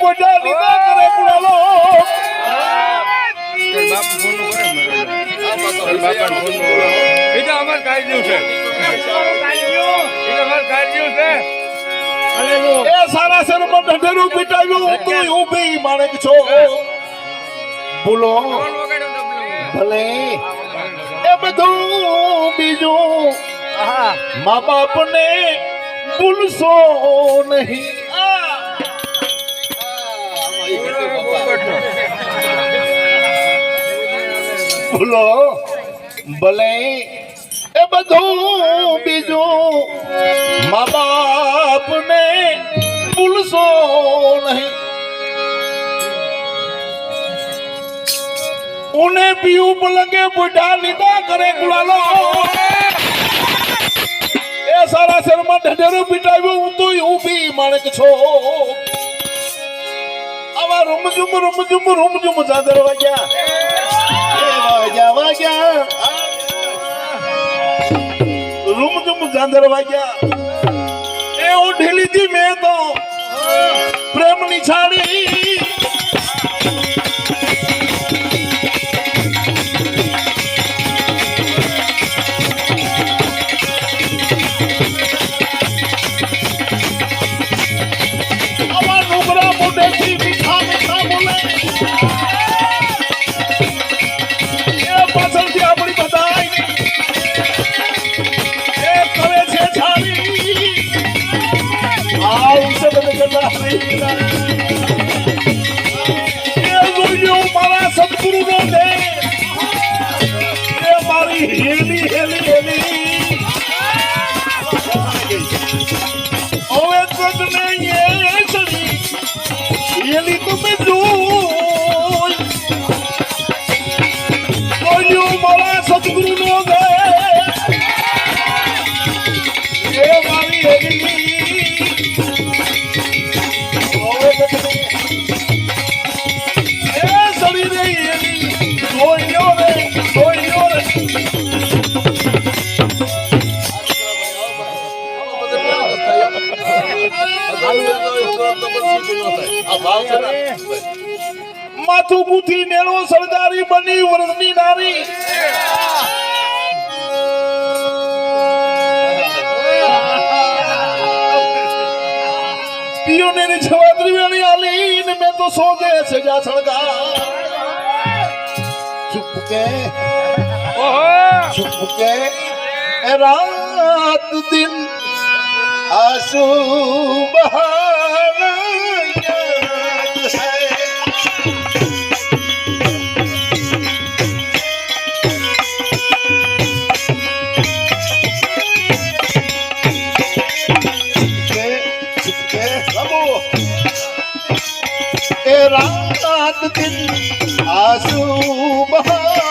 બોજા લીધા કરે કુડાલો અમાર કાઢ્યું છે. અમાર કાઢ્યું છે. એ સારા શરમાં ઢંઢેરું પીટાવ્યું તું ઊભી માણેક છો. બોલો. ફોન વગાડ્યો તો પેલો. ભલે. એ બધું બીજું મા બાપને ભૂલશો નહીં. ભૂલો ભલે એ બધું બીજું મા બાપને ભૂલશો નહીં. ઉને પીયું પલંગે બુઢા લીધા કરે ગુલાલો. એ સારા શરમાં ઢઢેરો પીટાવ્યો, હું તો ઊભી માણેક છો. આવા રૂમઝુમ રૂમઝુમ રૂમઝુમ ચાદર વાગ્યા. વાગ્યા વાગ્યા. રૂમઝુમ ચાદર વાગ્યા. એ ઉઠી લીધી મેં તો પ્રેમની છાડી હવે તને એ ચડી એલી તમે જોઈ માથું બુથી નેળો સરદારી બની વરસની નારી પીઓને છવા ત્રિવેણી આલી ને મેં તો સોજે સજા સળગા ચૂપ કે ચૂપ કે રાત દિન આસુ બહાના રાત દિન આંસુ બહાર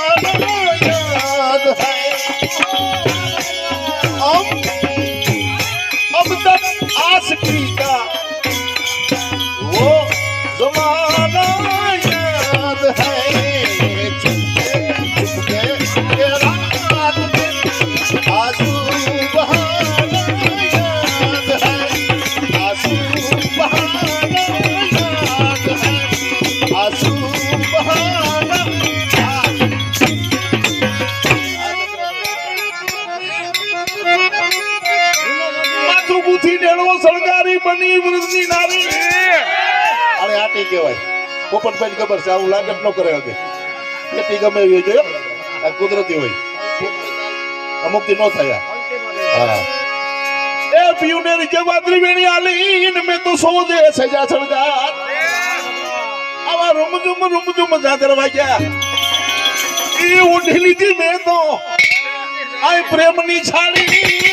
સળગારી બની વૃદ્ધિ નારી. અરે આટી કહેવાય. પોપટભાઈ ખબર છે આવું લાગત ન કરે હગે. પેટી ગમે એવી જોયો આ કુદરતી હોય. અમુકથી ન થયા. હા. એ પીયુને નીચે વાદળી વેણી આલી ને મેં તો સો દે સજા સળગાર આવા રૂમઝુમ રૂમઝુમ જાદર વાગ્યા. એ ઉઠી લીધી મેં તો. આ પ્રેમની છાડી.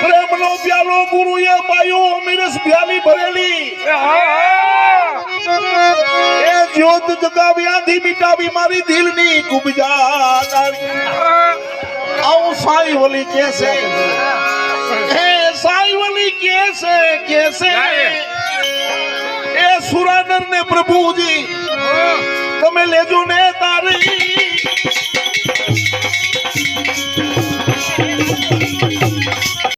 પ્રેમનો એ પાયો અમીરસ ભ્યાલી ભરેલી એ દિલની કુબજા આવું સાઈ વલી કેસે હે સાઈ વલી કેસે કેસે ને પ્રભુજી. તમે લેજો ને તારી.